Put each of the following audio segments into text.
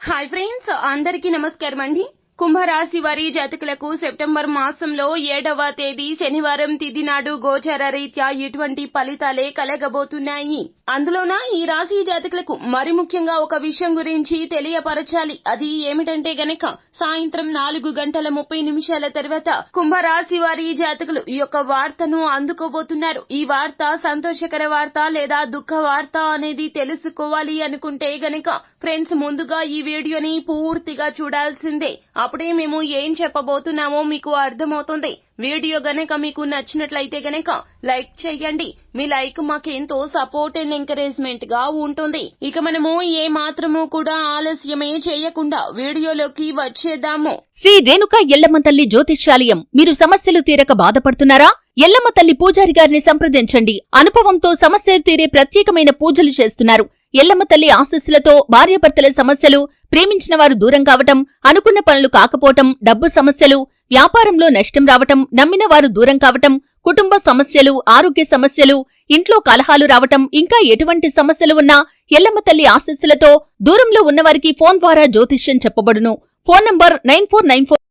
Hi friends అందరికీ నమస్కారం అండి. కుంభరాశి వారి జాతకులకు సెప్టెంబర్ మాసంలో ఏడవ తేదీ శనివారం తిథి నాడు గోచార రీత్యా ఇటువంటి ఫలితాలే కలగబోతున్నాయి. అందులోన ఈ రాశి జాతకులకు మరి ముఖ్యంగా ఒక విషయం గురించి తెలియపరచాలి. అది ఏమిటంటే గనక సాయంత్రం నాలుగు గంటల ముప్పై నిమిషాల తర్వాత కుంభరాశి వారి జాతకులు ఈ యొక్క వార్తను అందుకోబోతున్నారు. ఈ వార్త సంతోషకర వార్త లేదా దుఃఖ వార్త అనేది తెలుసుకోవాలి అనుకుంటే గనక ఫ్రెండ్స్ ముందుగా ఈ వీడియోని పూర్తిగా చూడాల్సిందే. అప్పుడే మేము ఏం చెప్పబోతున్నామో మీకు అర్థమవుతుంది. వీడియో గనక మీకు నచ్చినట్లయితే గనక లైక్ చేయండి. మీ లైక్ మాకెంతో సపోర్ట్ అండ్ ఎంకరేజ్మెంట్గా ఉంటుంది. ఇక మనము ఏ మాత్రము కూడా ఆలస్యమే చేయకుండా వీడియోలోకి వచ్చేద్దాము. శ్రీ రేణుక ఎల్లమ్మ తల్లి జ్యోతిష్యాలయం మీరు సమస్యలు తీరక బాధపడుతున్నారా? ఎల్లమ్మ తల్లి పూజారి గారిని సంప్రదించండి. అనుభవంతో సమస్యలు తీరే ప్రత్యేకమైన పూజలు చేస్తున్నారు. ఎల్లమ్మ తల్లి ఆశస్సులతో భార్యాభర్తల సమస్యలు ప్రేమించిన వారు దూరం కావటం అనుకున్న పనులు కాకపోవటం డబ్బు సమస్యలు వ్యాపారంలో నష్టం రావటం నమ్మిన వారు దూరం కావటం కుటుంబ సమస్యలు ఆరోగ్య సమస్యలు ఇంట్లో కలహాలు రావటం ఇంకా ఎటువంటి సమస్యలు ఉన్నా ఎల్లమ్మ తల్లి ఆశస్సులతో దూరంలో ఉన్నవారికి ఫోన్ ద్వారా జ్యోతిష్యం చెప్పబడును. Phone number nine four nine four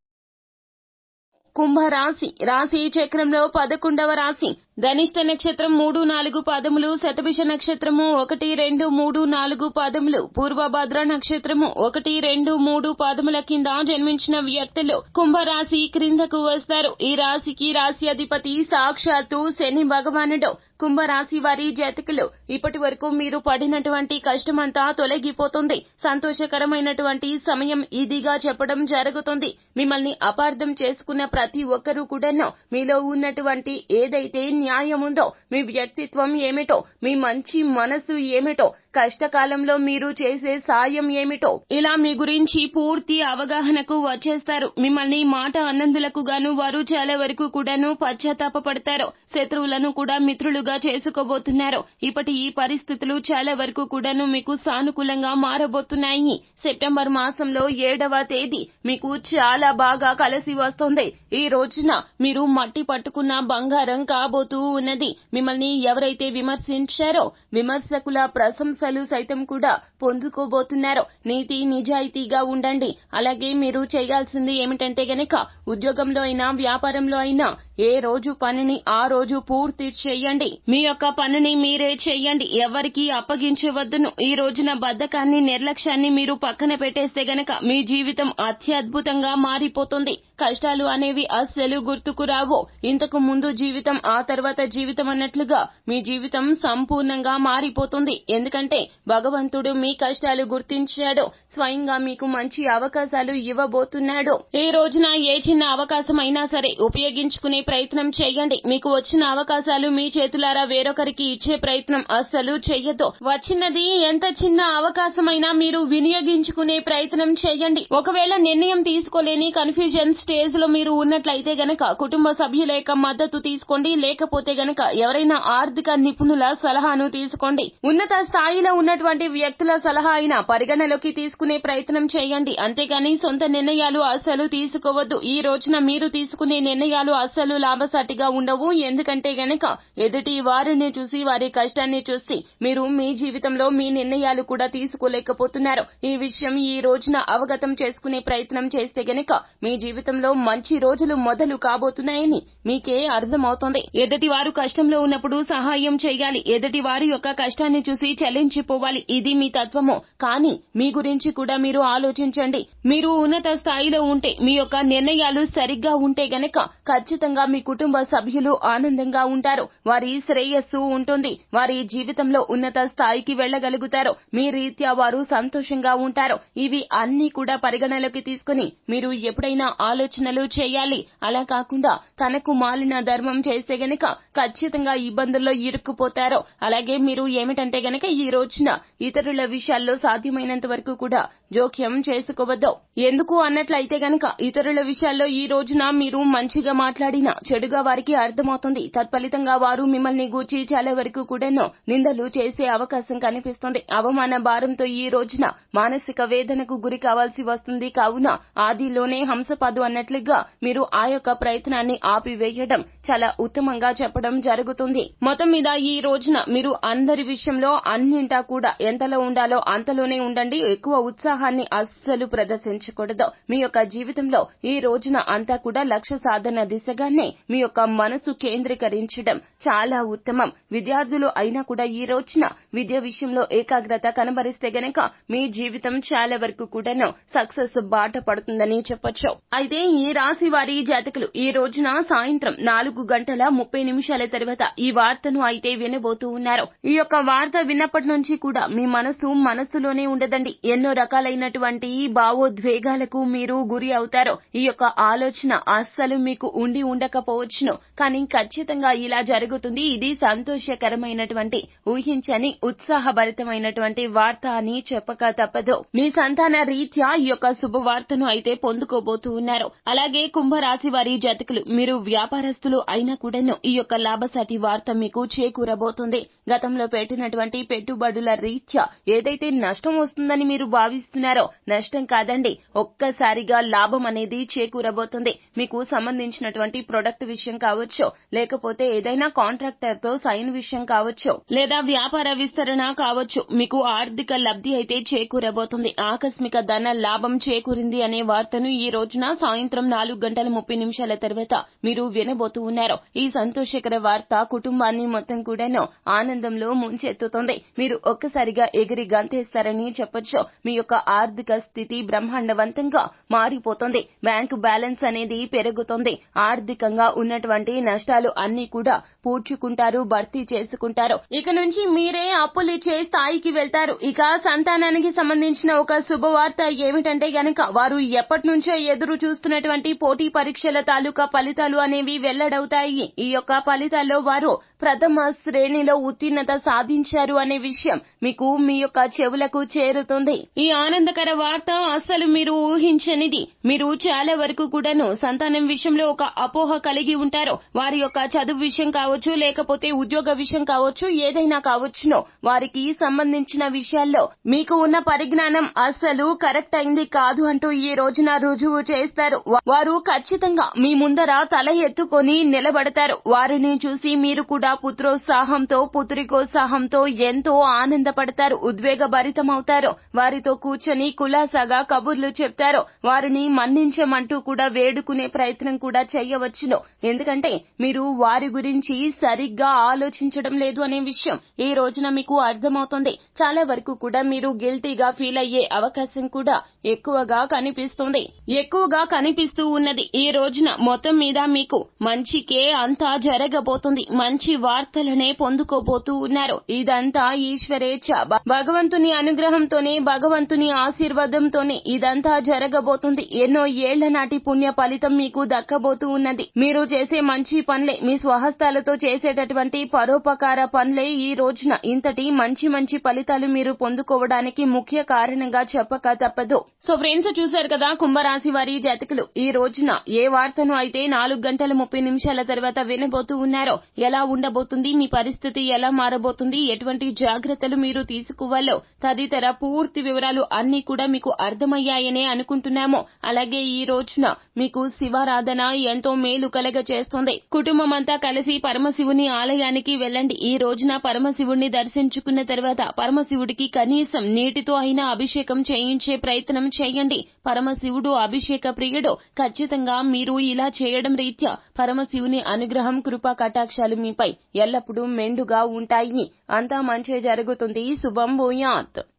కుంభరాశి రాశి చక్రంలో పదకొండవ రాశి. ధనిష్ట నక్షత్రం మూడు నాలుగు పాదములు శతభిష నక్షత్రము ఒకటి రెండు మూడు నాలుగు పాదములు పూర్వభద్ర నక్షత్రము ఒకటి రెండు మూడు పాదముల కింద జన్మించిన వ్యక్తులు కుంభరాశి క్రిందకు వస్తారు. ఈ రాశికి రాశి అధిపతి సాక్షాత్తు శని భగవానుడు. కుంభరాశి వారి జాతకులు. ఇప్పటి వరకు మీరు పడినటువంటి కష్టమంతా తొలగిపోతుంది. సంతోషకరమైనటువంటి సమయం ఇదిగా చెప్పడం జరుగుతుంది. మిమ్మల్ని అపార్థం చేసుకున్న ప్రతి ఒక్కరూ కూడాను మీలో ఉన్నటువంటి ఏదైతే న్యాయం ఉందో మీ వ్యక్తిత్వం ఏమిటో మీ మంచి మనసు ఏమిటో కష్టకాలంలో మీరు చేసే సాయం ఏమిటో ఇలా మీ గురించి పూర్తి అవగాహనకు వచ్చేస్తారు. మిమ్మల్ని మాట అన్నందులకు గాను వారు చాలా వరకు కూడాను పశ్చాత్తాపడతారు శత్రువులను కూడా మిత్రులుగా చేసుకోబోతున్నారు. ఇప్పటి ఈ పరిస్థితులు చాలా వరకు కూడాను మీకు సానుకూలంగా మారబోతున్నాయి. సెప్టెంబర్ మాసంలో ఏడవ తేదీ. మీకు చాలా బాగా కలిసి వస్తుంది. ఈ రోజున మీరు మట్టి పట్టుకున్న బంగారం కాబోతూ ఉన్నది. మిమ్మల్ని ఎవరైతే విమర్శించారో విమర్శకుల ప్రశంసలు సైతం కూడా పొందుకోబోతున్నారు. నీతి నిజాయితీగా ఉండండి. అలాగే మీరు చేయాల్సింది ఏమిటంటే గనక ఉద్యోగంలో అయినా వ్యాపారంలో అయినా ఏ రోజు పనిని ఆ రోజు పూర్తి చేయండి. మీ యొక్క పనిని మీరే చేయండి. ఎవరికి అప్పగించవద్దును. ఈ రోజున బద్ధకాన్ని నిర్లక్ష్యాన్ని మీరు పక్కన పెట్టేస్తే గనక మీ జీవితం అత్యద్భుతంగా మారిపోతుంది. కష్టాలు అనేవి అస్సలు గుర్తుకు రావు. ఇంతకు ముందు జీవితం ఆ తర్వాత జీవితం అన్నట్లుగా మీ జీవితం సంపూర్ణంగా మారిపోతుంది. ఎందుకంటే భగవంతుడు మీ కష్టాలు గుర్తించాడు. స్వయంగా మీకు మంచి అవకాశాలు ఇవ్వబోతున్నాడు. ఈ రోజున ఏ చిన్న అవకాశం అయినా సరే ఉపయోగించుకునే ప్రయత్నం చేయండి. మీకు వచ్చిన అవకాశాలు మీ చేతులారా వేరొకరికి ఇచ్చే ప్రయత్నం అస్సలు చెయ్యదు వచ్చినది ఎంత చిన్న అవకాశమైనా మీరు వినియోగించుకునే ప్రయత్నం చేయండి. ఒకవేళ నిర్ణయం తీసుకోలేని కన్ఫ్యూజన్ స్టేజ్లో మీరు ఉన్నట్లయితే గనక కుటుంబ సభ్యుల యొక్క మద్దతు తీసుకోండి. లేకపోతే గనక ఎవరైనా ఆర్థిక నిపుణుల సలహాను తీసుకోండి. ఉన్నత స్థాయిలో ఉన్నటువంటి వ్యక్తుల సలహా అయినా పరిగణలోకి తీసుకునే ప్రయత్నం చేయండి. అంతేగాని సొంత నిర్ణయాలు అస్సలు తీసుకోవద్దు. ఈ రోజున మీరు తీసుకునే నిర్ణయాలు అస్సలు లాభసాటిగా ఉండవు. ఎందుకంటే గనక ఎదుటి వారిని చూసి వారి కష్టాన్ని చూసి మీరు మీ జీవితంలో మీ నిర్ణయాలు కూడా తీసుకోలేకపోతున్నారు. ఈ విషయం ఈ రోజున అవగతం చేసుకునే ప్రయత్నం చేస్తే గనక మీ జీవితం జీవితంలో మంచి రోజులు మొదలు కాబోతున్నాయని మీకే అర్థమవుతోంది. ఎదటి వారు కష్టంలో ఉన్నప్పుడు సహాయం చేయాలి. ఎదటి వారి యొక్క కష్టాన్ని చూసి చెల్లించిపోవాలి ఇది మీ తత్వము? కానీ మీ గురించి కూడా మీరు ఆలోచించండి. మీరు ఉన్నత స్థాయిలో ఉంటే మీ యొక్క నిర్ణయాలు సరిగ్గా ఉంటే గనక ఖచ్చితంగా మీ కుటుంబ సభ్యులు ఆనందంగా ఉంటారు. వారి శ్రేయస్సు ఉంటుంది. వారి జీవితంలో ఉన్నత స్థాయికి వెళ్ళగలుగుతారు. మీ రీత్యా వారు సంతోషంగా ఉంటారు. ఇవి అన్ని కూడా పరిగణలోకి తీసుకుని మీరు ఎప్పుడైనా ఆలోచనలు చేయాలి. అలా కాకుండా తనకు మాలిన ధర్మం చేస్తే గనక ఖచ్చితంగా ఇబ్బందుల్లో ఇరుక్కుపోతారు. అలాగే మీరు ఏమిటంటే గనక ఈ రోజున ఇతరుల విషయాల్లో సాధ్యమైనంత వరకు కూడా జోక్యం చేసుకోవద్దు. ఎందుకు అన్నట్లయితే గనక ఇతరుల విషయాల్లో ఈ రోజున మీరు మంచిగా మాట్లాడినా చెడుగా వారికి అర్థమవుతుంది. తత్ఫలితంగా వారు మిమ్మల్ని గూర్చి చాలా వరకు కూడాను నిందలు చేసే అవకాశం కనిపిస్తుంది. అవమాన భారంతో ఈ రోజున మానసిక వేదనకు గురి కావాల్సి వస్తుంది. కావున ఆదిలోనే హంసపాదు అన్నట్లుగా మీరు ఆ యొక్క ప్రయత్నాన్ని ఆపివేయడం చాలా ఉత్తమంగా చెప్పడం జరుగుతుంది. మొత్తం మీద ఈ రోజున మీరు అందరి విషయంలో అన్నింటా కూడా ఎంతలో ఉండాలో అంతలోనే ఉండండి. ఎక్కువ ఉత్సాహాన్ని అస్సలు ప్రదర్శించకూడదు. మీ యొక్క జీవితంలో ఈ రోజున అంతా కూడా లక్ష్య సాధన దిశగానే మీ యొక్క మనసు కేంద్రీకరించడం చాలా ఉత్తమం. విద్యార్థులు అయినా కూడా ఈ రోజున విద్య విషయంలో ఏకాగ్రత కనబరిస్తే గనక మీ జీవితం చాలా వరకు కూడాను సక్సెస్ బాట పడుతుందని చెప్పొచ్చు. అయితే ఈ రాశి వారి జాతకులు ఈ రోజున సాయంత్రం నాలుగు గంటల ముప్పై నిమిషాల తర్వాత ఈ వార్తను అయితే వినబోతూ ఉన్నారు. ఈ యొక్క వార్త విన్నప్పటి నుంచి కూడా మీ మనసు మనస్సులోనే ఉండదండి. ఎన్నో రకాలైనటువంటి భావోద్వేగాలకు మీరు గురి అవుతారు. ఈ యొక్క ఆలోచన అస్సలు మీకు ఉండి ఉండకపోవచ్చును. కానీ ఖచ్చితంగా ఇలా జరుగుతుంది. ఇది సంతోషకరమైనటువంటి ఊహించని ఉత్సాహభరితమైనటువంటి వార్త అని చెప్పక తప్పదు. మీ సంతాన రీత్యా ఈ యొక్క శుభవార్తను అయితే పొందుకోబోతూ ఉన్నారు. అలాగే కుంభరాశి వారి జాతకులు మీరు వ్యాపారస్తులు అయినా కూడాను ఈ యొక్క లాభసాటి వార్త మీకు చేకూరబోతుంది. గతంలో పెట్టినటువంటి పెట్టుబడుల రీత్యా ఏదైతే నష్టం వస్తుందని మీరు భావిస్తున్నారో నష్టం కాదండి ఒక్కసారిగా లాభం అనేది చేకూరబోతుంది. మీకు సంబంధించినటువంటి ప్రొడక్ట్ విషయం కావచ్చు లేకపోతే ఏదైనా కాంట్రాక్టర్తో సైన్ విషయం కావచ్చు లేదా వ్యాపార విస్తరణ కావచ్చు మీకు ఆర్థిక లబ్ధి అయితే చేకూరబోతుంది. ఆకస్మిక ధన లాభం చేకూరింది అనే వార్తను ఈ రోజున సాయంత్రం నాలుగు గంటల ముప్పై నిమిషాల తర్వాత మీరు వినబోతూ ఉన్నారు. ఈ సంతోషకర వార్త కుటుంబాన్ని మొత్తం కూడాను ఆనందంలో ముంచెత్తుతుంది. మీరు ఒక్కసారిగా ఎగిరి గంతేస్తారని చెప్పొచ్చు. మీ యొక్క ఆర్థిక స్థితి బ్రహ్మాండవంతంగా మారిపోతుంది. బ్యాంకు బ్యాలెన్స్ అనేది పెరుగుతుంది. ఆర్థికంగా ఉన్నటువంటి నష్టాలు అన్ని కూడా పూడ్చుకుంటారు భర్తీ చేసుకుంటారు. ఇక నుంచి మీరే అప్పులు ఇచ్చే స్థాయికి వెళ్తారు. ఇక సంతానానికి సంబంధించిన ఒక శుభవార్త ఏమిటంటే గనక వారు ఎప్పటి నుంచో ఎదురు చూస్తున్నటువంటి పోటీ పరీక్షల తాలూకా ఫలితాలు అనేవి వెల్లడవుతాయి. ఈ యొక్క ఫలితాల్లో వారు ప్రథమ శ్రేణిలో ఉత్తీర్ణత సాధించారు అనే విషయం మీకు మీ యొక్క చెవులకు చేరుతుంది. ఈ ఆనందకర వార్త అస్సలు మీరు ఊహించనిది. మీరు చాలా వరకు కూడాను సంతానం విషయంలో ఒక అపోహ కలిగి ఉంటారు. వారి యొక్క చదువు విషయం కావచ్చు లేకపోతే ఉద్యోగ విషయం కావచ్చు ఏదైనా కావచ్చును. వారికి సంబంధించిన విషయాల్లో మీకు ఉన్న పరిజ్ఞానం అస్సలు కరెక్ట్ అయింది కాదు అంటూ ఈ రోజున రుజువు చేస్తారు. వారు ఖచ్చితంగా మీ ముందర తల ఎత్తుకొని నిలబడతారు. వారిని చూసి మీరు కూడా పుత్రోత్సాహంతో పుత్రికోత్సాహంతో ఎంతో ఆనందపడతారు ఉద్వేగభరితమవుతారు. వారితో కూర్చొని కులాసాగా కబుర్లు చెప్తారు. వారిని మన్నించమంటూ కూడా వేడుకునే ప్రయత్నం కూడా చేయవచ్చును. ఎందుకంటే మీరు వారి గురించి సరిగ్గా ఆలోచించడం లేదు అనే విషయం ఈ రోజున మీకు అర్థమవుతుంది. చాలా వరకు కూడా మీరు గిల్టీగా ఫీల్ అయ్యే అవకాశం కూడా ఎక్కువగా కనిపిస్తుంది. ఎక్కువగా కనిపిస్తూ ఉన్నది. ఈ రోజున మొత్తం మీద మీకు మంచికే అంతా జరగబోతుంది. మంచి వార్తలనే పొందుకోబోతూ ఉన్నారు. ఇదంతా ఈశ్వరేచ్ఛ భగవంతుని అనుగ్రహంతోనే భగవంతుని ఆశీర్వాదంతోనే ఇదంతా జరగబోతుంది. ఎన్నో ఏళ్ళ నాటి పుణ్య ఫలితం మీకు దక్కబోతూ ఉన్నది. మీరు చేసే మంచి పనులే మీ స్వహస్తాలతో చేసేటటువంటి పరోపకార పనులే ఈ రోజున. ఇంతటి మంచి మంచి ఫలితాలు మీరు పొందుకోవడానికి ముఖ్య కారణంగా చెప్పక తప్పదు. సో ఫ్రెండ్స్ చూశారు కదా కుంభరాశి వారి జాతకులు ఈ రోజున ఏ వార్తను అయితే నాలుగు గంటల ముప్పై నిమిషాల తర్వాత వినబోతూ ఉన్నారో ఎలా ఉండబోతుంది మీ పరిస్థితి ఎలా మారబోతుంది ఎటువంటి జాగ్రత్తలు మీరు తీసుకోవాలో తదితర పూర్తి వివరాలు అన్ని కూడా మీకు అర్థమయ్యాయనే అనుకుంటున్నాము. అలాగే ఈ రోజున మీకు శివారాధన ఎంతో మేలు కలగ చేస్తుంది కుటుంబం అంతా కలిసి పరమశివుని ఆలయానికి వెళ్ళండి. ఈ రోజున పరమశివుణ్ణి దర్శించుకున్న తర్వాత పరమశివుడికి కనీసం నీటితో అయినా అభిషేకం చేయించే ప్రయత్నం చేయండి. పరమశివుడు అభిషేక ప్రియుడు ఖచ్చితంగా మీరు ఇలా చేయడం రీత్యా పరమశివుని అనుగ్రహం కృపా కటాక్షాలు మీపై ఎల్లప్పుడూ మెండుగా ఉంటాయి. అంతా మంచే జరుగుతుంది. శుభం భూయాత్.